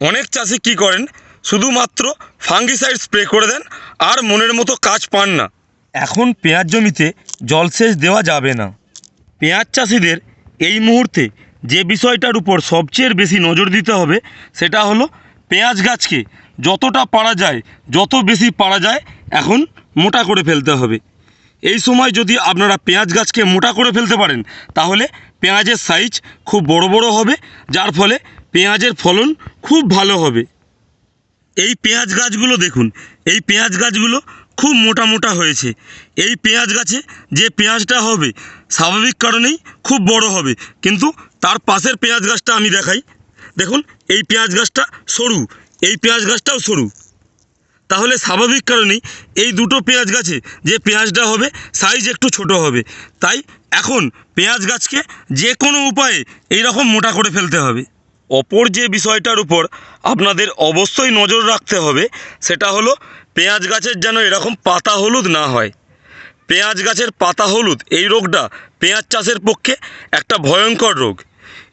অনেক চাষি কি করেন? শুধুমাত্র ফাঙ্গিসাইড স্প্রে করে দেন আর মনের মতো কাজ পান না। এখন পেঁয়াজ জমিতে জলসেচ দেওয়া যাবে না। পেঁয়াজ চাষিদের এই মুহূর্তে যে বিষয়টার উপর সবচেয়ে বেশি নজর দিতে হবে, সেটা হলো পেঁয়াজ গাছকে যতটা পারা যায়, যত বেশি পারা যায়, এখন মোটা করে ফেলতে হবে। এই সময় যদি আপনারা পেঁয়াজ গাছকে মোটা করে ফেলতে পারেন, তাহলে পেঁয়াজের সাইজ খুব বড় বড় হবে, যার ফলে পেঁয়াজের ফলন খুব ভালো হবে। এই পেঁয়াজ গাছগুলো দেখুন, এই পেঁয়াজ গাছগুলো খুব মোটা মোটা হয়েছে। এই পেঁয়াজ গাছে যে পেঁয়াজটা হবে, স্বাভাবিক কারণেই খুব বড় হবে। কিন্তু তার পাশের পেঁয়াজ গাছটা আমি দেখাই। দেখুন, এই পেঁয়াজ গাছটা সরু, এই পেঁয়াজ গাছটাও সরু। তাহলে স্বাভাবিক কারণেই এই দুটো পেঁয়াজ গাছে যে পেঁয়াজটা হবে সাইজ একটু ছোট হবে। তাই এখন পেঁয়াজ গাছকে যে কোনো উপায়ে এই রকম মোটা করে ফেলতে হবে। অপর যে বিষয়টার উপর আপনাদের অবশ্যই নজর রাখতে হবে, সেটা হলো পেঁয়াজ গাছের যেন এরকম পাতা হলুদ না হয়। পেঁয়াজ গাছের পাতা হলুদ, এই রোগটা পেঁয়াজ চাষের পক্ষে একটা ভয়ঙ্কর রোগ।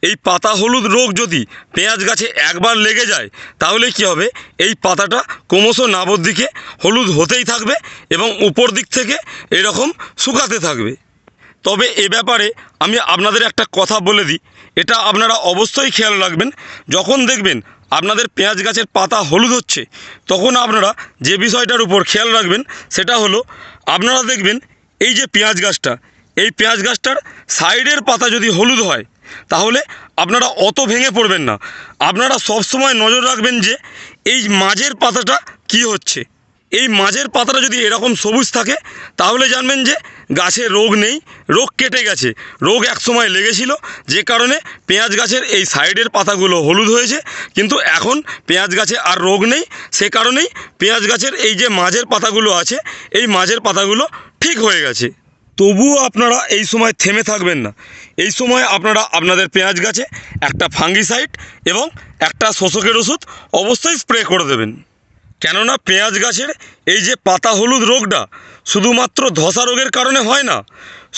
এই পাতা হলুদ রোগ যদি পেঁয়াজ গাছে একবার লেগে যায়, তাহলে কি হবে? এই পাতাটা ক্রমশ নাবর দিকে হলুদ হতেই থাকবে এবং উপর দিক থেকে এরকম শুকাতে থাকবে। তবে এ ব্যাপারে আমি আপনাদের একটা কথা বলে দিই। এটা আপনারা অবশ্যই খেয়াল রাখবেন। যখন দেখবেন আপনাদের পেঁয়াজ গাছের পাতা হলুদ হচ্ছে, তখন আপনারা যে বিষয়টার উপর খেয়াল রাখবেন, সেটা হলো আপনারা দেখবেন এই যে পেঁয়াজ গাছটা, এই পেঁয়াজ গাছটার সাইডের পাতা যদি হলুদ হয়, তাহলে আপনারা অত ভেঙে পড়বেন না। আপনারা সবসময় নজর রাখবেন যে এই মাঝের পাতাটা কি হচ্ছে। এই মাঝের পাতাটা যদি এরকম সবুজ থাকে, তাহলে জানবেন যে গাছে রোগ নেই, রোগ কেটে গেছে। রোগ একসময় লেগেছিল, যে কারণে পেঁয়াজ গাছের এই সাইডের পাতাগুলো হলুদ হয়েছে। কিন্তু এখন পেঁয়াজ গাছে আর রোগ নেই, সে কারণেই পেঁয়াজ গাছের এই যে মাঝের পাতাগুলো আছে, এই মাঝের পাতাগুলো ঠিক হয়ে গেছে। তবুও আপনারা এই সময় থেমে থাকবেন না। এই সময় আপনারা আপনাদের পেঁয়াজ গাছে একটা ফাঙ্গিসাইড এবং একটা শোষকের ওষুধ অবশ্যই স্প্রে করে দেবেন। কেননা পেঁয়াজ গাছের এই যে পাতা হলুদ রোগটা শুধুমাত্র ধসা রোগের কারণে হয় না,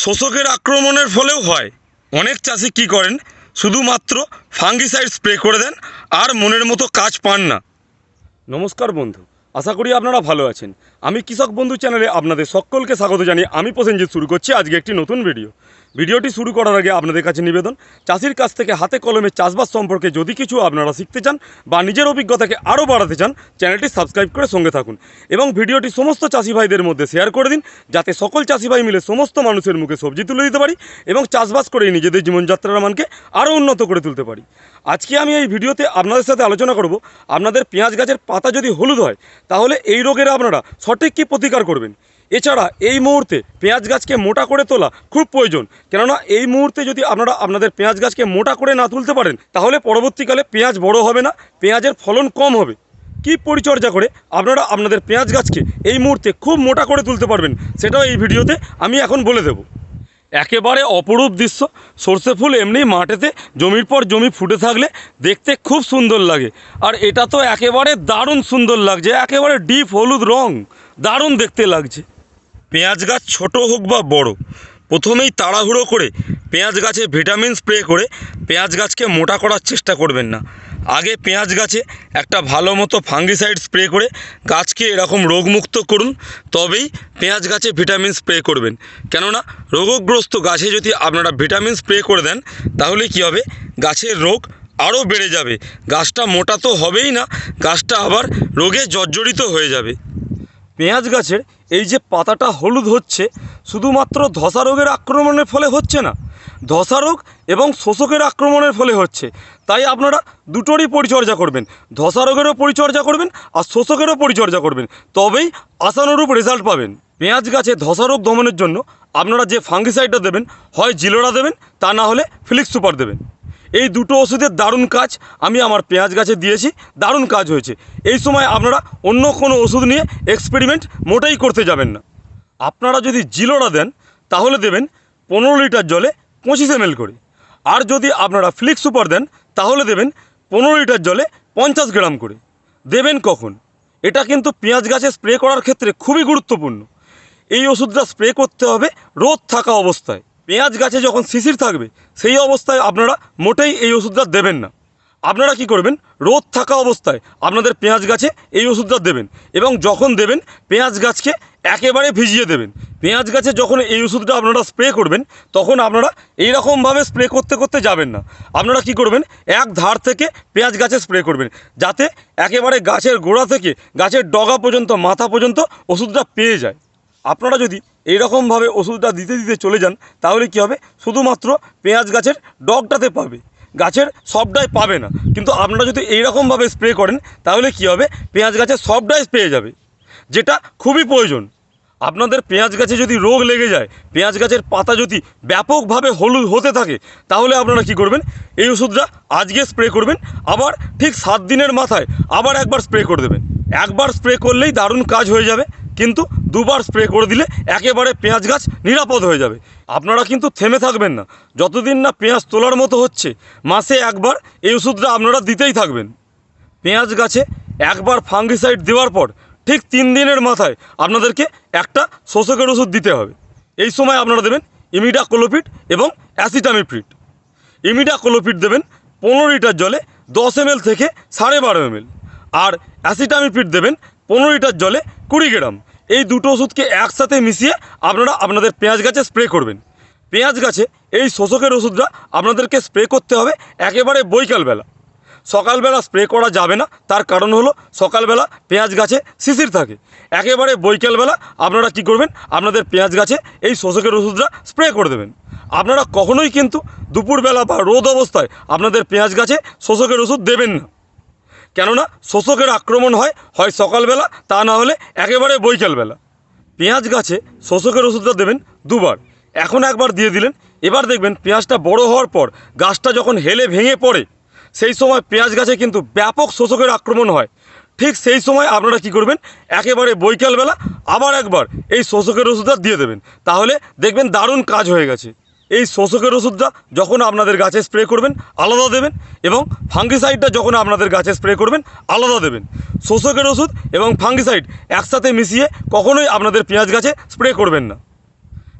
শোষকের আক্রমণের ফলেও হয়। অনেক চাষি কি করেন? শুধুমাত্র ফাঙ্গিসাইড স্প্রে করে দেন আর মনের মতো কাজ পান না। নমস্কার বন্ধু, আশা করি আপনারা ভালো আছেন। আমি কৃষক বন্ধু চ্যানেলে আপনাদের সকলকে স্বাগত জানিয়ে আমি প্রসেনজিৎ শুরু করছি আজকে একটি নতুন ভিডিও ভিডিওটি শুরু করার আগে আপনাদের কাছে নিবেদন, চাষির কাছ থেকে হাতে কলমে চাষবাস সম্পর্কে যদি কিছু আপনারা শিখতে চান বা নিজের অভিজ্ঞতাকে আরও বাড়াতে চান, চ্যানেলটি সাবস্ক্রাইব করে সঙ্গে থাকুন এবং ভিডিওটি সমস্ত চাষি ভাইদের মধ্যে শেয়ার করে দিন যাতে সকল চাষি ভাই মিলে সমস্ত মানুষের মুখে সবজি তুলে দিতে পারি এবং চাষবাস করেই নিজেদের জীবনযাত্রার মানকে আরও উন্নত করে তুলতে পারি। আজকে আমি এই ভিডিওতে আপনাদের সাথে আলোচনা করব, আপনাদের পেঁয়াজ গাছের পাতা যদি হলুদ হয়, তাহলে এই রোগের আপনারা সঠিক কী প্রতিকার করবেন? এছাড়া এই মুহূর্তে পেঁয়াজ গাছকে মোটা করে তোলা খুব প্রয়োজন। কেননা এই মুহূর্তে যদি আপনারা আপনাদের পেঁয়াজ গাছকে মোটা করে না তুলতে পারেন, তাহলে পরবর্তীকালে পেঁয়াজ বড় হবে না, পেঁয়াজের ফলন কম হবে। কি পরিচর্যা করে আপনারা আপনাদের পেঁয়াজ গাছকে এই মুহূর্তে খুব মোটা করে তুলতে পারবেন, সেটাও এই ভিডিওতে আমি এখন বলে দেবো। একেবারে অপরূপ দৃশ্য, সর্ষে ফুল এমনি মাঠেতে জমির পর জমি ফুটে থাকলে দেখতে খুব সুন্দর লাগে। আর এটা তো একেবারে দারুণ সুন্দর লাগছে, একেবারে ডিপ হলুদ রং, দারুণ দেখতে লাগছে। পেঁয়াজ গাছ ছোট হোক বা বড়, প্রথমেই তাড়াহুড়ো করে পেঁয়াজ গাছে ভিটামিন স্প্রে করে পেঁয়াজ গাছকে মোটা করার চেষ্টা করবেন না। আগে পেঁয়াজ গাছে একটা ভালো মতো ফাঙ্গিসাইড স্প্রে করে গাছকে এরকম রোগমুক্ত করুন, তবেই পেঁয়াজ গাছে ভিটামিন স্প্রে করবেন। কেননা, রোগগ্রস্ত গাছে যদি আপনারা ভিটামিন স্প্রে করে দেন, তাহলে কি হবে? গাছের রোগ আরও বেড়ে যাবে। গাছটা মোটা তো হবেই না, গাছটা আবার রোগে জর্জরিত হয়ে যাবে। পেঁয়াজ গাছের এই যে পাতাটা হলুদ হচ্ছে, শুধুমাত্র ধসা রোগের আক্রমণের ফলে হচ্ছে না, ধসা রোগ এবং শোষকের আক্রমণের ফলে হচ্ছে। তাই আপনারা দুটোরই পরিচর্যা করবেন, ধসা রোগেরও পরিচর্যা করবেন আর শোষকেরও পরিচর্যা করবেন। তবেই আশানুরূপ রেজাল্ট পাবেন। পেঁয়াজ গাছে ধসা রোগ দমনের জন্য আপনারা যে ফাঙ্গিসাইডটা দেবেন, হয় জিলোরা দেবেন, তা না হলে ফিলিক্স সুপার দেবেন। এই দুটো ওষুধের দারুণ কাজ আমি আমার পেঁয়াজ গাছে দিয়েছি, দারুণ কাজ হয়েছে। এই সময় আপনারা অন্য কোনো ওষুধ নিয়ে এক্সপেরিমেন্ট মোটেই করতে যাবেন না। আপনারা যদি জিলোরা দেন, তাহলে দেবেন পনেরো লিটার জলে পঁচিশ এম করে। আর যদি আপনারা ফ্লিক্স সুপার দেন, তাহলে দেবেন পনেরো লিটার জলে পঞ্চাশ গ্রাম করে। দেবেন কখন? এটা কিন্তু পেঁয়াজ গাছে স্প্রে করার ক্ষেত্রে খুবই গুরুত্বপূর্ণ। এই ওষুধটা স্প্রে করতে হবে রোদ থাকা অবস্থায়। পেঁয়াজ গাছে যখন শিশির থাকবে, সেই অবস্থায় আপনারা মোটেই এই ওষুধটা দেবেন না। আপনারা কি করবেন? রোদ থাকা অবস্থায় আপনাদের পেঁয়াজ গাছে এই ওষুধটা দেবেন এবং যখন দেবেন, পেঁয়াজ গাছকে একেবারে ভিজিয়ে দেবেন। পেঁয়াজ গাছে যখন এই ওষুধটা আপনারা স্প্রে করবেন, তখন আপনারা এইরকমভাবে স্প্রে করতে করতে যাবেন না। আপনারা কি করবেন? এক ধার থেকে পেঁয়াজ গাছে স্প্রে করবেন, যাতে একেবারে গাছের গোড়া থেকে গাছের ডগা পর্যন্ত, মাথা পর্যন্ত ওষুধটা পেয়ে যায়। আপনারা যদি এইরকমভাবে ওষুধটা দিতে দিতে চলে যান, তাহলে কি হবে? শুধুমাত্র পেঁয়াজ গাছের ডগটাতে পাবে। গাছের সবটাই পাবে না। কিন্তু আপনারা যদি এইরকমভাবে স্প্রে করেন, তাহলে কি হবে? পেঁয়াজ গাছের সবটাই পেয়ে যাবে, যেটা খুবই প্রয়োজন। আপনাদের পেঁয়াজ গাছে যদি রোগ লেগে যায়, পেঁয়াজ গাছের পাতা যদি ব্যাপকভাবে হলুদ হতে থাকে, তাহলে আপনারা কি করবেন? এই ওষুধটা আজকে স্প্রে করবেন, আবার ঠিক সাত দিনের মাথায় আবার একবার স্প্রে করে দেবেন। একবার স্প্রে করলেই দারুণ কাজ হয়ে যাবে। কিন্তু দুবার স্প্রে করে দিলে একেবারে পেঁয়াজ গাছ নিরাপদ হয়ে যাবে। আপনারা কিন্তু থেমে থাকবেন না। যতদিন না পেঁয়াজ তোলার মতো হচ্ছে, মাসে একবার এই ওষুধটা আপনারা দিতেই থাকবেন। পেঁয়াজ গাছে একবার ফাঙ্গিসাইড দেওয়ার পর ঠিক তিন দিনের মাথায় আপনাদেরকে একটা শোষকের ওষুধ দিতে হবে। এই সময় আপনারা দেবেন ইমিডাক্লোপিড এবং অ্যাসিটামিপ্রিড। ইমিডাক্লোপিড দেবেন পনেরো লিটার জলে দশ এমএল থেকে সাড়ে বারো এমএল। আর অ্যাসিটামিপ্রিড দেবেন পনেরো লিটার জলে কুড়ি গ্রাম। এই দুটো ওষুধকে একসাথে মিশিয়ে আপনারা আপনাদের পেঁয়াজ গাছে স্প্রে করবেন। পেঁয়াজ গাছে এই শোষকের ওষুধটা আপনাদেরকে স্প্রে করতে হবে একেবারে বৈকালবেলা। সকালবেলা স্প্রে করা যাবে না, তার কারণ হলো সকালবেলা পেঁয়াজ গাছে শিশির থাকে। একেবারে বৈকালবেলা আপনারা কি করবেন, আপনাদের পেঁয়াজ গাছে এই শোষকের ওষুধটা স্প্রে করে দেবেন। আপনারা কখনোই কিন্তু দুপুরবেলা বা রোদ অবস্থায় আপনাদের পেঁয়াজ গাছে শোষকের ওষুধ দেবেন না। কেননা শোষকের আক্রমণ হয় হয় সকালবেলা, তা না হলে একেবারে বৈকালবেলা। পেঁয়াজ গাছে শোষকের ওষুধটা দেবেন দুবার। এখন একবার দিয়ে দিলেন, এবার দেখবেন পেঁয়াজটা বড় হওয়ার পর গাছটা যখন হেলে ভেঙে পড়ে, সেই সময় পেঁয়াজ গাছে কিন্তু ব্যাপক শোষকের আক্রমণ হয়। ঠিক সেই সময় আপনারা কি করবেন, একেবারে বৈকালবেলা আবার একবার এই শোষকের ওষুধটা দিয়ে দেবেন। তাহলে দেখবেন দারুণ কাজ হয়ে গেছে। এই শোষকের ওষুধটা যখন আপনাদের গাছে স্প্রে করবেন, আলাদা দেবেন এবং ফাঙ্গিসাইডটা যখন আপনাদের গাছে স্প্রে করবেন, আলাদা দেবেন। শোষকের ওষুধ এবং ফাঙ্গিসাইড একসাথে মিশিয়ে কখনোই আপনাদের পেঁয়াজ গাছে স্প্রে করবেন না।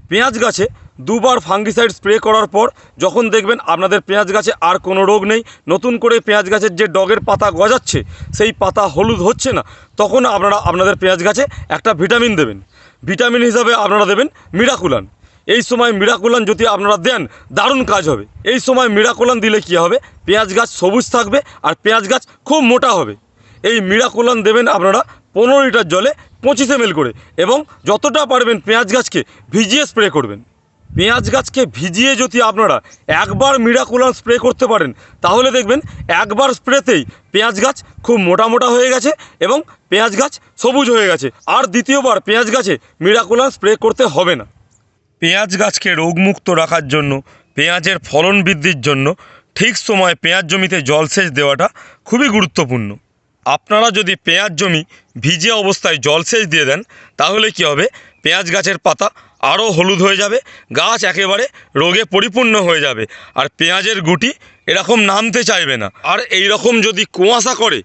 পেঁয়াজ গাছে দুবার ফাঙ্গিসাইড স্প্রে করার পর যখন দেখবেন আপনাদের পেঁয়াজ গাছে আর কোনো রোগ নেই, নতুন করে পেঁয়াজ গাছের যে ডগের পাতা গজাচ্ছে, সেই পাতা হলুদ হচ্ছে না, তখন আপনারা আপনাদের পেঁয়াজ গাছে একটা ভিটামিন দেবেন। ভিটামিন হিসাবে আপনারা দেবেন মিরাকুলান এই সময় মিরাকুলান যদি আপনারা দেন, দারুণ কাজ হবে। এই সময় মিরাকুলান দিলে কী হবে? পেঁয়াজ গাছ সবুজ থাকবে আর পেঁয়াজ গাছ খুব মোটা হবে। এই মিরাকুলান দেবেন আপনারা পনেরো লিটার জলে পঁচিশ এমএল করে এবং যতটা পারবেন পেঁয়াজ গাছকে ভিজিয়ে স্প্রে করবেন। পেঁয়াজ গাছকে ভিজিয়ে যদি আপনারা একবার মিরাকুলান স্প্রে করতে পারেন, তাহলে দেখবেন একবার স্প্রেতেই পেঁয়াজ গাছ খুব মোটা মোটা হয়ে গেছে এবং পেঁয়াজ গাছ সবুজ হয়ে গেছে। আর দ্বিতীয়বার পেঁয়াজ গাছে মিরাকুলান স্প্রে করতে হবে না। পেঁয়াজ গাছকে রোগমুক্ত রাখার জন্য, পেঁয়াজের ফলন বৃদ্ধির জন্য ঠিক সময়ে পেঁয়াজ জমিতে জলসেচ দেওয়াটা খুবই গুরুত্বপূর্ণ। আপনারা যদি পেঁয়াজ জমি ভিজে অবস্থায় জলসেচ দিয়ে দেন, তাহলে কি হবে? পেঁয়াজ গাছের পাতা আরও হলুদ হয়ে যাবে, গাছ একেবারে রোগে পরিপূর্ণ হয়ে যাবে, আর পেঁয়াজের গুটি এরকম নামতে চাইবে না। আর এই রকম যদি কুয়াশা করে,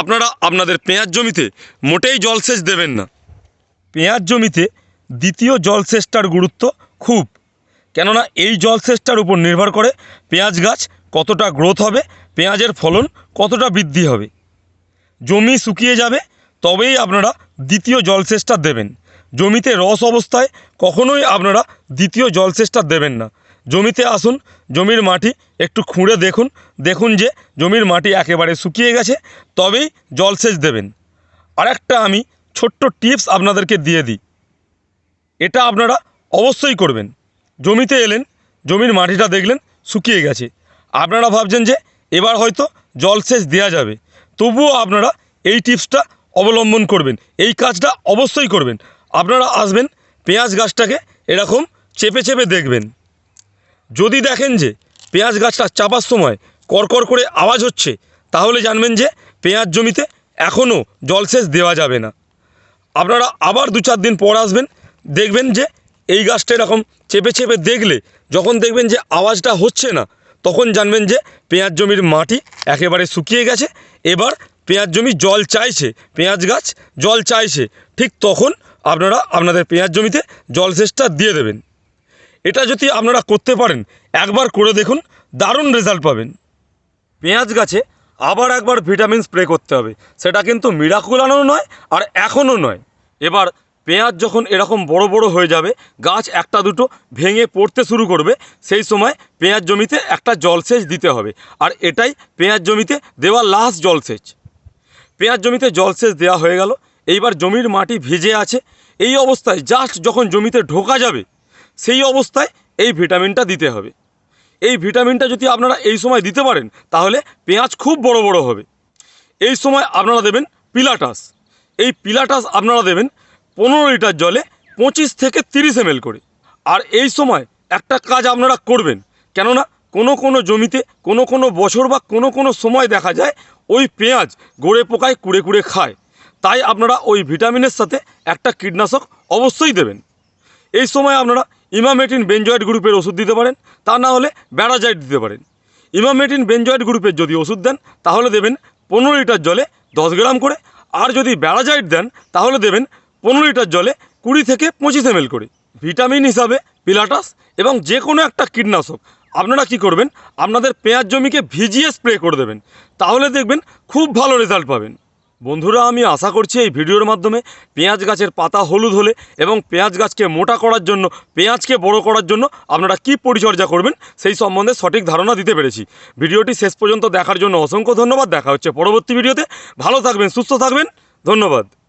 আপনারা আপনাদের পেঁয়াজ জমিতে মোটেই জলসেচ দেবেন না। পেঁয়াজ জমিতে দ্বিতীয় জলসেচটার গুরুত্ব খুব। কেননা এই জলসেচটার উপর নির্ভর করে পেঁয়াজ গাছ কতটা গ্রোথ হবে, পেঁয়াজের ফলন কতটা বৃদ্ধি হবে। জমি শুকিয়ে যাবে, তবেই আপনারা দ্বিতীয় জলসেচটা দেবেন। জমিতে রস অবস্থায় কখনোই আপনারা দ্বিতীয় জলসেচটা দেবেন না। জমিতে আসুন, জমির মাটি একটু খুঁড়ে দেখুন দেখুন যে জমির মাটি একেবারে শুকিয়ে গেছে, তবেই জলসেচ দেবেন। আরেকটা আমি ছোট্ট টিপস আপনাদেরকে দিয়ে দিই। এটা আপনারা অবশ্যই করবেন। জমিতে এলেন, জমির মাটিটা দেখলেন, শুকিয়ে গেছে। আপনারা ভাবছেন যে এবার হয়তো জলসেচ দেওয়া যাবে। তবুও আপনারা এই টিপসটা অবলম্বন করবেন। এই কাজটা অবশ্যই করবেন। আপনারা আসবেন, পেঁয়াজ গাছটাকে এরকম চেপে চেপে দেখবেন। যদি দেখেন যে পেঁয়াজ গাছটা চাপার সময় করকর করে আওয়াজ হচ্ছে, তাহলে জানবেন যে পেঁয়াজ জমিতে এখনও জলসেচ দেওয়া যাবে না। আপনারা আবার দু চার দিন পর আসবেন দেখবেন যে এই গাছটা এরকম চেপে চেপে দেখলে, যখন দেখবেন যে আওয়াজটা হচ্ছে না, তখন জানবেন যে পেঁয়াজ জমির মাটি একেবারে শুকিয়ে গেছে। এবার পেঁয়াজ জমি জল চাইছে, পেঁয়াজ গাছ জল চাইছে, ঠিক তখন আপনারা আপনাদের পেঁয়াজ জমিতে জলসেচটা দিয়ে দেবেন। এটা যদি আপনারা করতে পারেন, একবার করে দেখুন, দারুণ রেজাল্ট পাবেন। পেঁয়াজ গাছে আবার একবার ভিটামিন স্প্রে করতে হবে। সেটা কিন্তু মিরাকুলানো নয়, আর এখনও নয়। এবার পেঁয়াজ যখন এরকম বড় বড় হয়ে যাবে, গাছ একটা দুটো ভেঙে পড়তে শুরু করবে, সেই সময় পেঁয়াজ জমিতে একটা জলসেচ দিতে হবে। আর এটাই পেঁয়াজ জমিতে দেওয়া লাস্ট জলসেচ। পেঁয়াজ জমিতে জলসেচ দেওয়া হয়ে গেল, এইবার জমির মাটি ভিজে আছে, এই অবস্থায় জাস্ট যখন জমিতে ঢোকা যাবে, সেই অবস্থায় এই ভিটামিনটা দিতে হবে। এই ভিটামিনটা যদি আপনারা এই সময় দিতে পারেন, তাহলে পেঁয়াজ খুব বড় বড় হবে। এই সময় আপনারা দেবেন পিলাটাস। এই পিলাটাস আপনারা দেবেন পনেরো লিটার জলে পঁচিশ থেকে তিরিশ এম করে। আর এই সময় একটা কাজ আপনারা করবেন, কেননা কোনো কোনো জমিতে, কোনো কোনো বছর বা কোনো কোনো সময় দেখা যায় ওই পেঁয়াজ গড়ে পোকায় কুড়ে কুড়ে খায়। তাই আপনারা ওই ভিটামিনের সাথে একটা কীটনাশক অবশ্যই দেবেন। এই সময় আপনারা ইমামেটিন বেঞ্জয়েড গ্রুপের ওষুধ দিতে পারেন, তা না হলে ব্যারাজাইট দিতে পারেন। ইমামেটিন বেঞ্জয়েড গ্রুপের যদি ওষুধ দেন, তাহলে দেবেন পনেরো লিটার জলে দশ গ্রাম করে। আর যদি ব্যারাজাইট দেন, তাহলে দেবেন পনেরো লিটার জলে কুড়ি থেকে পঁচিশ এম করে। ভিটামিন হিসাবে, পিলাটাস এবং যে কোনো একটা কীটনাশক। আপনারা কি করবেন? আপনাদের পেঁয়াজ জমিকে ভিজিয়ে স্প্রে করে দেবেন। তাহলে দেখবেন খুব ভালো রেজাল্ট পাবেন। বন্ধুরা, আমি আশা করছি এই ভিডিওর মাধ্যমে পেঁয়াজ গাছের পাতা হলুদ হলে এবং পেঁয়াজ গাছকে মোটা করার জন্য, পেঁয়াজকে বড় করার জন্য আপনারা কি পরিচর্যা করবেন সেই সম্বন্ধে সঠিক ধারণা দিতে পেরেছি। ভিডিওটি শেষ পর্যন্ত দেখার জন্য অসংখ্য ধন্যবাদ। দেখা হচ্ছে পরবর্তী ভিডিওতে। ভালো থাকবেন, সুস্থ থাকবেন। ধন্যবাদ।